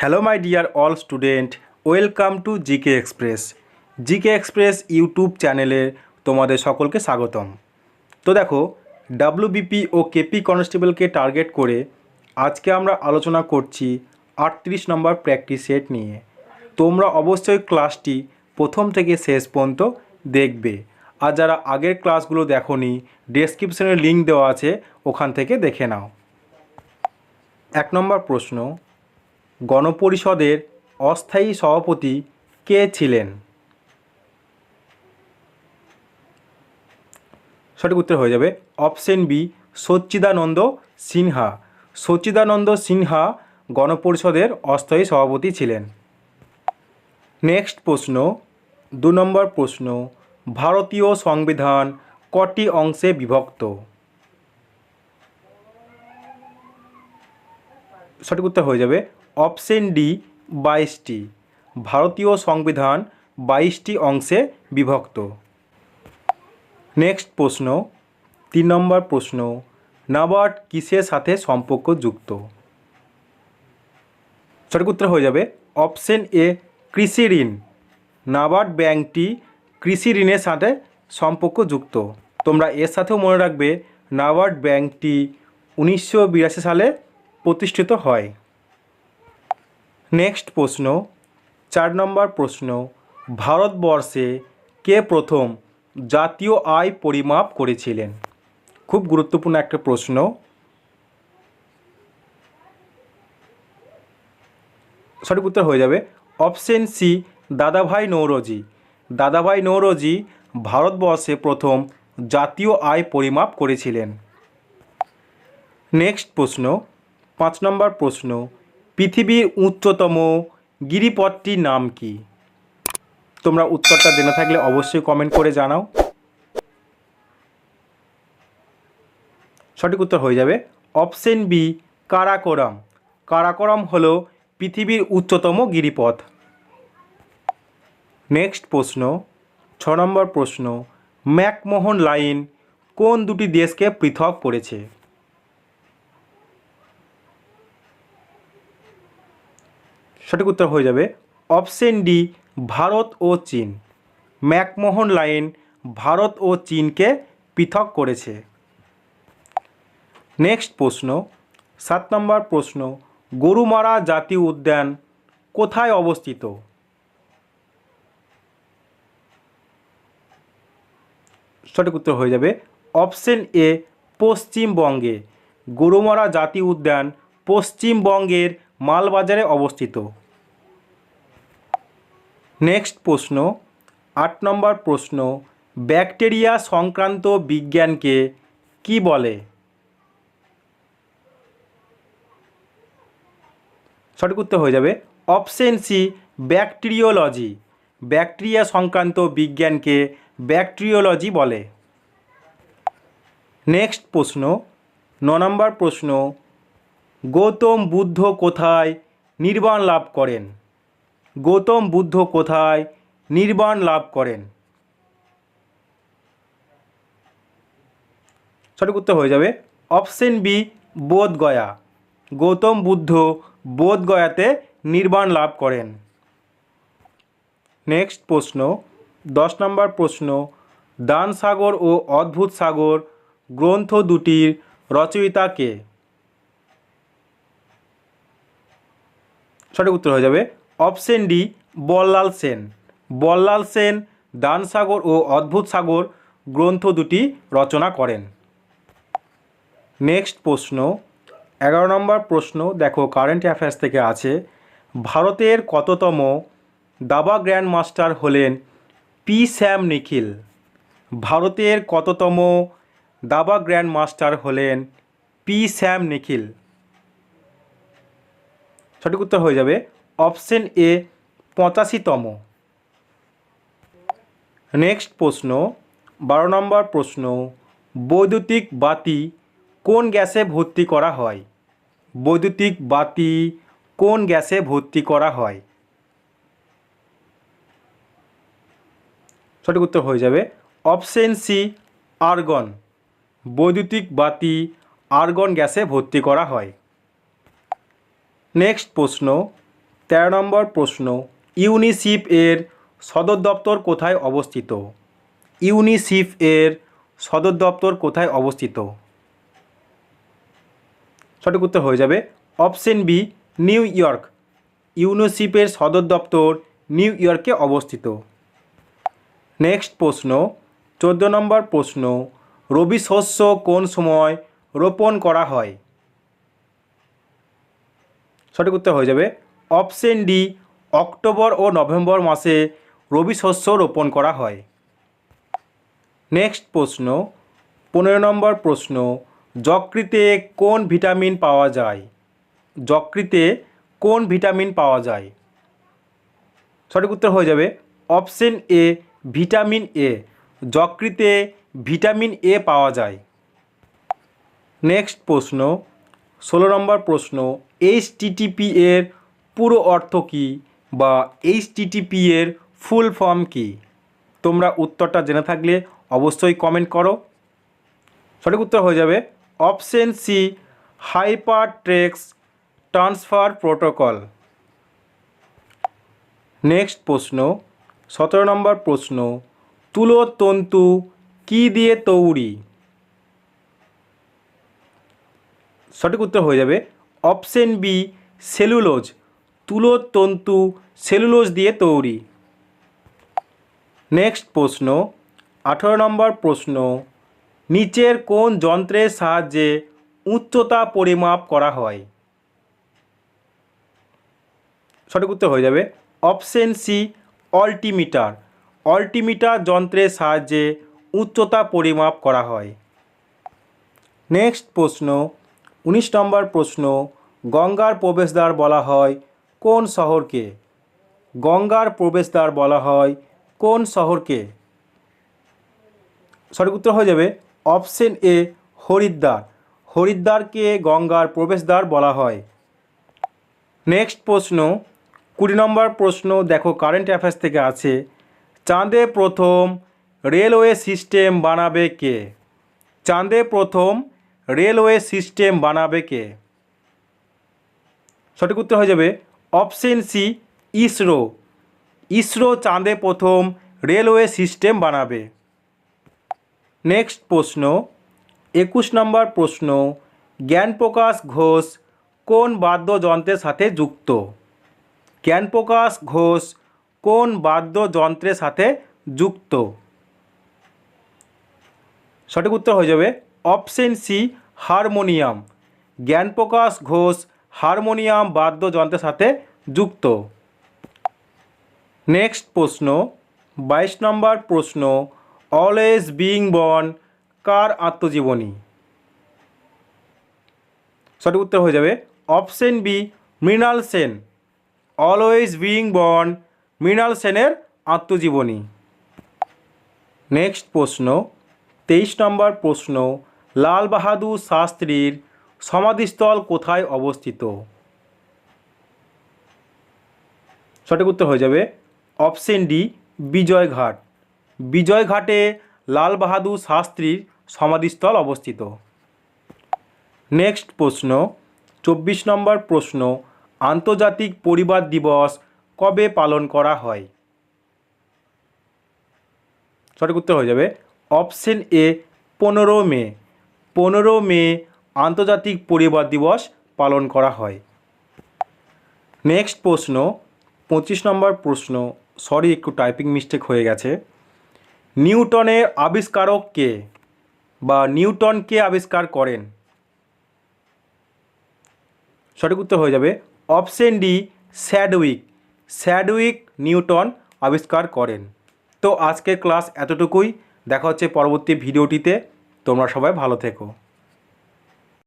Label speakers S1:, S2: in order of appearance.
S1: Hello my dear all student welcome to GK express GK express YouTube চ্যানেলে তোমাদের সকলকে স্বাগতম। তো দেখো ডাব্লিউবিপি ও কেপি কনস্টেবলকে টার্গেট করে আজকে আমরা আলোচনা করছি আটত্রিশ নম্বর প্র্যাকটিস সেট নিয়ে। তোমরা অবশ্যই ক্লাসটি প্রথম থেকে শেষ পর্যন্ত দেখবে। আর যারা আগের ক্লাসগুলো দেখোনি ডেসক্রিপশনে লিঙ্ক দেওয়া আছে, ওখান থেকে দেখে নাও। এক নম্বর প্রশ্ন গণপরিষদের অস্থায়ী সভাপতি কে ছিলেন? সঠিক উত্তর হয়ে যাবে অপশন বি, সচ্চিদানন্দ সিনহা। সচ্চিদানন্দ সিনহা গণপরিষদের অস্থায়ী সভাপতি ছিলেন। নেক্সট প্রশ্ন, দু নম্বর প্রশ্ন, ভারতীয় সংবিধান কটি অংশে বিভক্ত? সঠিক উত্তর হয়ে যাবে অপশন ডি বাইশটি। ভারতীয় সংবিধান বাইশটি অংশে বিভক্ত। নেক্সট প্রশ্ন। তিন নম্বর প্রশ্ন। নাবার্ড কিসের সাথে সম্পর্কযুক্ত? সঠিক উত্তর হয়ে যাবে অপশন এ, কৃষি ঋণ। নাবার্ড ব্যাংকটি কৃষি ঋণের সাথে সম্পর্কযুক্ত। তোমরা এর সাথেও মনে রাখবে, নাবার্ড ব্যাংকটি উনিশশো বিরাশি সালে প্রতিষ্ঠিত হয়। নেক্সট প্রশ্ন, চার নম্বর প্রশ্ন, ভারতবর্ষে কে প্রথম জাতীয় আয় পরিমাপ করেছিলেন? খুব গুরুত্বপূর্ণ একটা প্রশ্ন। সঠিক উত্তর হয়ে যাবে। অপশন সি, দাদাভাই নৌরজি। দাদাভাই নৌরজি ভারতবর্ষে প্রথম জাতীয় আয় পরিমাপ করেছিলেন। নেক্সট প্রশ্ন, পাঁচ নম্বর প্রশ্ন পৃথিবীর উচ্চতম গিরিপথটির নাম কি? তোমরা উত্তরটা জেনে থাকলে অবশ্যই কমেন্ট করে জানাও। সঠিক উত্তর হয়ে যাবে অপশন বি কারাকোরাম। কারাকোরাম হল পৃথিবীর উচ্চতম গিরিপথ। নেক্সট প্রশ্ন, ছ নম্বর প্রশ্ন, ম্যাকমোহন লাইন কোন দুটি দেশকে পৃথক করেছে? সঠিক উত্তর হয়ে যাবে অপশন ডি, ভারত ও চীন। ম্যাকমোহন লাইন ভারত ও চীনকে পৃথক করেছে। নেক্সট প্রশ্ন, সাত নম্বর প্রশ্ন, গরুমারা জাতীয় উদ্যান কোথায় অবস্থিত? সঠিক উত্তর হয়ে যাবে অপশন এ, পশ্চিমবঙ্গে। গরুমারা জাতীয় উদ্যান পশ্চিমবঙ্গের মালবাজারে অবস্থিত। নেক্সট প্রশ্ন, আট নম্বর প্রশ্ন, ব্যাকটেরিয়া সংক্রান্ত বিজ্ঞানকে কি বলে? সঠিক উত্তর হয়ে যাবে, অপশন সি, ব্যাকটেরিওলজি। ব্যাকটেরিয়া সংক্রান্ত বিজ্ঞানকে ব্যাকটেরিওলজি বলে। নেক্সট প্রশ্ন, ন নম্বর প্রশ্ন গৌতম বুদ্ধ কোথায়? নির্বাণ লাভ করেন। গৌতম বুদ্ধ কোথায়? নির্বাণ লাভ করেন। সঠিক উত্তর হয়ে যাবে অপশন বি বোধগয়া গৌতম বুদ্ধ বোধগয়াতে নির্বাণ লাভ করেন। নেক্সট প্রশ্ন, দশ নম্বর প্রশ্ন, দান সাগর ও অদ্ভুত সাগর গ্রন্থ দুটির রচয়িতা কে? সঠিক উত্তর হয়ে যাবে অপশন ডি, বল্লাল সেন। বল্লাল সেন, দান সাগর ও অদ্ভুত সাগর গ্রন্থ দুটি রচনা করেন। নেক্সট প্রশ্ন, এগারো নম্বর প্রশ্ন, দেখো কারেন্ট অ্যাফেয়ার্স থেকে আছে। ভারতের কততম দাবা গ্র্যান্ড মাস্টার হলেন পি স্যাম নিখিল। ভারতের কততম দাবা গ্র্যান্ড মাস্টার হলেন পি স্যাম নিখিল। সঠিক উত্তর হয়ে যাবে অপশন এ, পঁচাশিতম। নেক্সট প্রশ্ন, বারো নম্বর প্রশ্ন, বৈদ্যুতিক বাতি কোন গ্যাসে ভর্তি করা হয়? বৈদ্যুতিক বাতি কোন গ্যাসে ভর্তি করা হয়? সঠিক উত্তর হয়ে যাবে অপশন সি, আর্গন। বৈদ্যুতিক বাতি আর্গন গ্যাসে ভর্তি করা হয়। নেক্সট প্রশ্ন, তেরো নম্বর প্রশ্ন, ইউনিসিফ এর সদর দপ্তর কোথায় অবস্থিত? ইউনিসিফ এর সদর দপ্তর কোথায় অবস্থিত? সঠিক উত্তর হয়ে যাবে অপশন বি, নিউ ইয়র্ক। ইউনিসিফের সদর দপ্তর নিউ ইয়র্কে অবস্থিত। নেক্সট প্রশ্ন, চোদ্দ নম্বর প্রশ্ন, রবি শস্য কোন সময় রোপণ করা হয়? সঠিক উত্তর হয়ে যাবে অপশন ডি, অক্টোবর ও নভেম্বর মাসে রবি শস্য রোপণ করা হয়। নেক্সট প্রশ্ন, পনেরো নম্বর প্রশ্ন, যকৃতে কোন ভিটামিন পাওয়া যায়? যকৃতে কোন ভিটামিন পাওয়া যায়? সঠিক উত্তর হয়ে যাবে অপশন এ, ভিটামিন এ। যকৃতে ভিটামিন এ পাওয়া যায়। নেক্সট প্রশ্ন, ষোলো নম্বর প্রশ্ন এইচ টিটিপি এর পুরো অর্থ কী বা এইচ টিটিপি এর ফুল ফর্ম কী? তোমরা উত্তরটা জেনে থাকলে অবশ্যই কমেন্ট করো। সঠিক উত্তর হয়ে যাবে option C hyper text transfer protocol next প্রশ্ন, সতেরো নম্বর প্রশ্ন তুলো তন্তু কী দিয়ে তৈরি? সঠিক উত্তর হয়ে যাবে অপশন বি, সেলুলোজ। তুলোর তন্তু সেলুলোজ দিয়ে তৈরি। নেক্সট প্রশ্ন, আঠেরো নম্বর প্রশ্ন, নিচের কোন যন্ত্রের সাহায্যে উচ্চতা পরিমাপ করা হয়? সঠিক উত্তর হয়ে যাবে। Option C, altimeter. অল্টিমিটার যন্ত্রের সাহায্যে উচ্চতা পরিমাপ করা হয়। নেক্সট প্রশ্ন, উনিশ নম্বর প্রশ্ন গঙ্গার প্রবেশদ্বার বলা হয়, কোন শহরকে? গঙ্গার প্রবেশদ্বার বলা হয়, কোন শহরকে? সঠিক উত্তর হয়ে যাবে অপশন এ, হরিদ্বার। হরিদ্বারকে গঙ্গার প্রবেশদ্বার বলা হয়। নেক্সট প্রশ্ন, কুড়ি নম্বর প্রশ্ন, দেখো কারেন্ট অ্যাফেয়ার্স থেকে আছে। চাঁদে প্রথম রেলওয়ে সিস্টেম বানাবে কে? চাঁদে প্রথম রেলওয়ে সিস্টেম বানাবে কে? সঠিক উত্তর হয়ে যাবে অপশন সি, ইসরো। ইসরো চাঁদে প্রথম রেলওয়ে সিস্টেম বানাবে। নেক্সট প্রশ্ন, একুশ নম্বর প্রশ্ন, জ্ঞানপ্রকাশ ঘোষ কোন বাদ্যযন্ত্রের সাথে যুক্ত? জ্ঞানপ্রকাশ ঘোষ কোন বাদ্যযন্ত্রের সাথে যুক্ত? সঠিক উত্তর হয়ে যাবে option C, harmonium. Gyanprakash Ghosh harmonium বাদ্যযন্ত্রের সাথে যুক্ত। নেক্সট প্রশ্ন, বাইশ নম্বর প্রশ্ন, অলওয়েজ বিং বর্ন কার আত্মজীবনী? সঠিক উত্তর হয়ে যাবে option B, Mrinal Sen. Always being born Mrinal সেনের আত্মজীবনী। নেক্সট প্রশ্ন, তেইশ নম্বর প্রশ্ন, লাল বাহাদুর শাস্ত্রীর সমাধিস্থল কোথায় অবস্থিত? সঠিক উত্তর হয়ে যাবে অপশন ডি, বিজয়ঘাট। বিজয়ঘাটে লাল বাহাদুর শাস্ত্রীর সমাধিস্থল অবস্থিত। নেক্সট প্রশ্ন, চব্বিশ নম্বর প্রশ্ন, আন্তর্জাতিক পরিবার দিবস কবে পালন করা হয়? সঠিক উত্তর হয়ে যাবে অপশন এ, পনেরো মে। পনেরো মে আন্তর্জাতিক পরিবার দিবস পালন করা হয়। নেক্সট প্রশ্ন, পঁচিশ নম্বর প্রশ্ন, সরি একটু টাইপিং মিস্টেক হয়ে গেছে। নিউটনের আবিষ্কারক কে বা নিউটন কে আবিষ্কার করেন? সঠিক উত্তর হয়ে যাবে option D, Chadwick. Chadwick neutron আবিষ্কার করেন। তো আজকের ক্লাস এতটুকুই। দেখা হচ্ছে পরবর্তী ভিডিওটিতে। তোমরা সবাই ভালো থেকো।